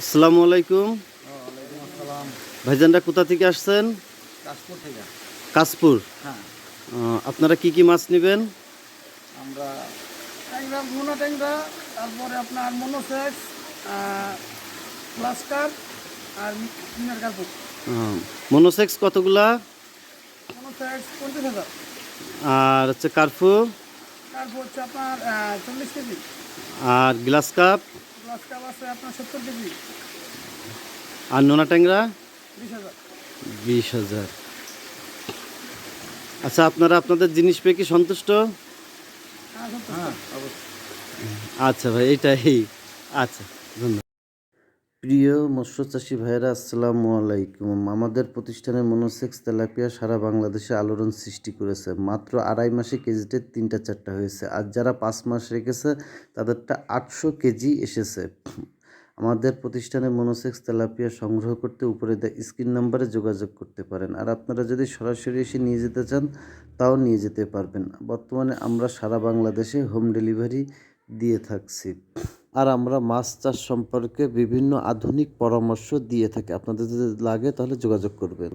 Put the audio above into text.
আসসালামু আলাইকুম। ভাইজানরা কোথা থেকে আসছেন? কাশপুর হ্যাঁ। আপনারা কি কি মাছ নেবেন? আমরা মোনা ট্যাংরা তারপরে আপনার মনোসেক্স প্লাস্টার আর মনোসেক্স কতগুলা? মনোসেক্স পঞ্চাশ হাজার। আর হচ্ছে কার্ফু হচ্ছে আপনার চল্লিশ কেজি। আর গ্লাস কাপ? গ্লাস আছে আপনার সত্তর কেজি। আর নোনা ট্যাংরা? বিশ হাজার। বিশ হাজার। আচ্ছা আপনারা আপনাদের জিনিস পেয়ে কি সন্তুষ্ট? হ্যাঁ হ্যাঁ আচ্ছা ভাই এইটাই। আচ্ছা ধন্যবাদ। প্রিয় মৎস্য চাষি ভাইয়েরা, আসসালামু আলাইকুম। আমাদের প্রতিষ্ঠানের মনোসেক্স তেলাপিয়া সারা বাংলাদেশে আলোড়ন সৃষ্টি করেছে। মাত্র আড়াই মাসে কেজিতে তিনটা চারটা হয়েছে। আর যারা পাঁচ মাস রেখেছে, তাদেরটা আটশো কেজি এসেছে। আমাদের প্রতিষ্ঠানে মনোসেক্স তেলাপিয়া সংগ্রহ করতে উপরে স্ক্রিন নাম্বারে যোগাযোগ করতে পারেন। আর আপনারা যদি সরাসরি এসে নিয়ে যেতে চান, তাও নিয়ে যেতে পারবেন। বর্তমানে আমরা সারা বাংলাদেশে হোম ডেলিভারি দিয়ে থাকছি। আর আমরা মাছ চাষ সম্পর্কে বিভিন্ন আধুনিক পরামর্শ দিয়ে থাকি। আপনাদের যদি লাগে তাহলে যোগাযোগ করবেন।